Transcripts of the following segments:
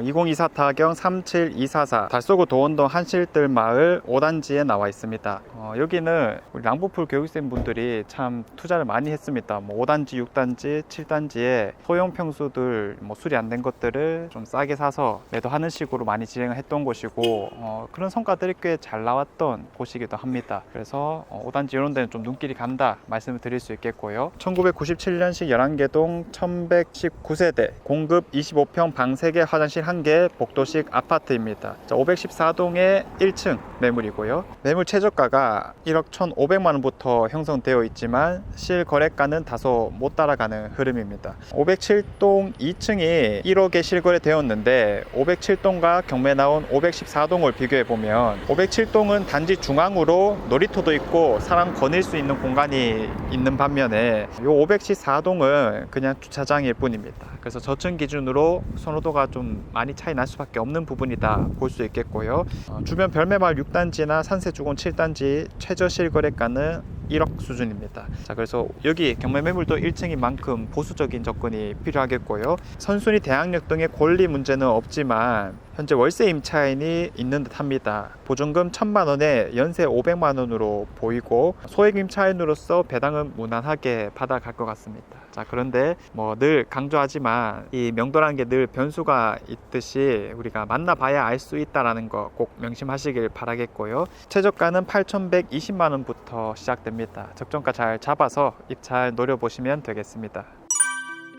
어, 2024 타경 37244 달서구 도원동 한실들 마을 5단지에 나와 있습니다. 어, 여기는 우리 랑부풀 교육생 분들이 참 투자를 많이 했습니다. 뭐 5단지, 6단지, 7단지에 소형 평수들 뭐 수리 안 된 것들을 좀 싸게 사서 매도하는 식으로 많이 진행을 했던 곳이고 어, 그런 성과들이 꽤 잘 나왔던 곳이기도 합니다. 그래서 어, 5단지 이런 데는 좀 눈길이 간다 말씀을 드릴 수 있겠고요. 1997년식 11개동 1119세대 공급 25평 방 3개 화장실 1개 복도식 아파트입니다. 514동의 1층 매물이고요. 매물 최저가가 1억 1,500만 원부터 형성되어 있지만 실거래가는 다소 못 따라가는 흐름입니다. 507동 2층이 1억에 실거래되었는데 507동과 경매 나온 514동을 비교해 보면 507동은 단지 중앙으로 놀이터도 있고 사람 거닐 수 있는 공간이 있는 반면에 이 514동은 그냥 주차장일 뿐입니다. 그래서 저층 기준으로 선호도가 좀 많이 차이 날 수밖에 없는 부분이다 볼 수 있겠고요. 어, 주변 별매마을 6단지나 산세주공 7단지 최저 실거래가는 1억 수준입니다. 자, 그래서 여기 경매 매물도 1층인 만큼 보수적인 접근이 필요하겠고요. 선순위 대항력 등의 권리 문제는 없지만 현재 월세 임차인이 있는 듯합니다. 보증금 1천만 원에 연세 500만 원으로 보이고 소액 임차인으로서 배당은 무난하게 받아갈 것 같습니다. 자 그런데 뭐 늘 강조하지만 이 명도라는 게 늘 변수가 있듯이 우리가 만나봐야 알 수 있다라는 거 꼭 명심하시길 바라겠고요. 최저가는 8,120만 원부터 시작됩니다. 적정가 잘 잡아서 입찰 노려보시면 되겠습니다.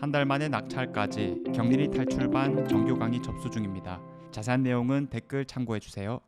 한 달 만에 낙찰까지 경린이 탈출 반 정규 강의 접수 중입니다. 자세한 내용은 댓글 참고해 주세요.